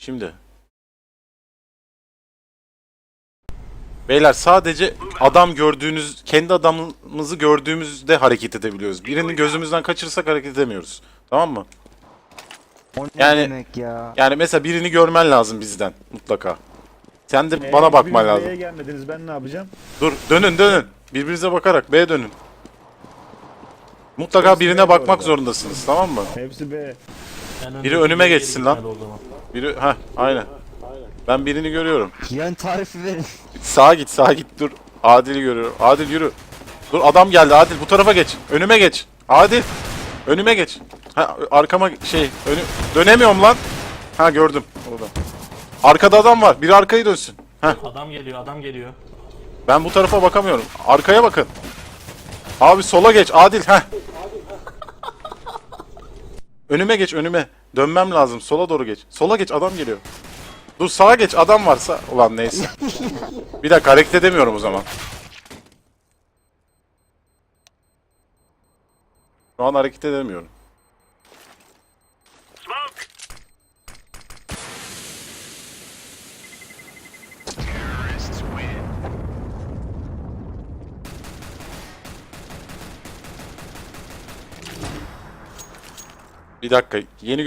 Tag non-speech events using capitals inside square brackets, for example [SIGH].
Şimdi. Beyler sadece adam gördüğünüz, kendi adamımızı gördüğümüzde hareket edebiliyoruz. Birini gözümüzden kaçırırsak hareket edemiyoruz. Tamam mı? O ne Yani- demek ya? Yani mesela birini görmen lazım bizden mutlaka. Sen de Ee, bana bakman lazım. B'ye gelmediniz ben ne yapacağım? Dur dönün dönün. Birbirinize bakarak B'ye dönün. Mutlaka Hepsi birine B bakmak zorundasınız tamam mı? Hepsi B. Biri önüme geçsin lan. gitmeli o zaman. Biri ha aynen. Ben birini görüyorum. Yön tarifi verin. Sağa git sağa git dur. Adil'i görüyorum. Adil yürü. Dur adam geldi Adil bu tarafa geç. Önüme geç. Adil. Önüme geç. Ha arkama şey önü dönemiyorum lan. Ha gördüm orada. Arkada adam var. Biri arkayı dönsün. Heh. Adam geliyor, adam geliyor. Ben bu tarafa bakamıyorum. Arkaya bakın. Abi sola geç Adil. Heh. Önüme geç önüme. Dönmem lazım. Sola doğru geç. Sola geç adam geliyor. Dur sağa geç adam varsa. Ulan neyse. [LAUGHS] Bir dakika hareket edemiyorum o zaman. Şu an hareket edemiyorum. Bir dakika. Yeni